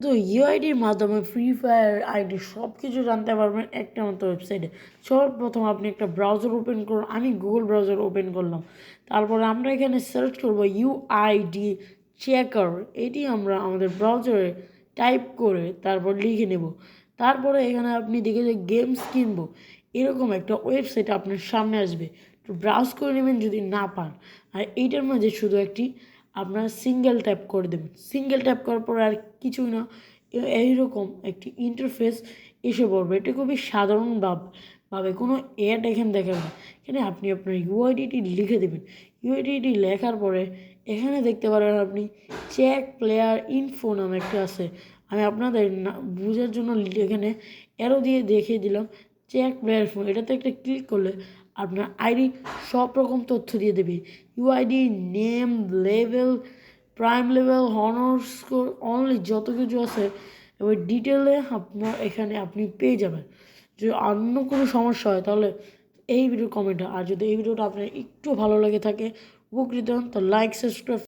তো ইউআইডির মাধ্যমে free fire ID সব কিছু জানতে পারবেন একটা মতো ওয়েবসাইটে সর্বপ্রথম আপনি একটা ব্রাউজার ওপেন করুন। আমি গুগল ব্রাউজার ওপেন করলাম। তারপরে আমরা এখানে সার্চ করব ইউআইডি চেকার এটি আমরা আমাদের ব্রাউজারে টাইপ করে তারপর লিখে নেব। তারপরে এখানে আপনি দেখে যে গেমস কিনবো। এরকম একটা ওয়েবসাইট আপনার সামনে আসবে। একটু ব্রাউজ করে নেবেন যদি না পান। আর এইটার মাঝে শুধু একটি আপনার সিঙ্গেল ট্যাপ করে দেবেন সিঙ্গেল ট্যাপ করার পর আর কিছুই না এইরকম একটি ইন্টারফেস এসে পড়বে। এটা খুবই সাধারণ ভাব, ভাবে কোনো অ্যাড এখানে দেখাবে না। এখানে আপনি আপনার ইউআইডিটি লিখে দেবেন। ইউআইডিটি লেখার পরে এখানে দেখতে পারেন আপনি চেক প্লেয়ার ইনফো নামে একটা আছে। আমি আপনাদের না বোঝার জন্য এখানে অ্যারো দিয়ে দেখিয়ে দিলাম। চেক ফোন এটাতে একটা ক্লিক করলে আপনার আইডি সব রকম তথ্য দিয়ে দেবে। UID name level prime level honour score only যত কিছু আছে এবার ডিটেলে আপনার এখানে আপনি পেয়ে যাবেন। যদি অন্য কোনো সমস্যা হয়, তাহলে এই ভিডিও কমেন্ট আর যদি এই ভিডিওটা আপনার একটু ভালো লাগে থাকে, উপকৃত হন, তো লাইক সাবস্ক্রাইব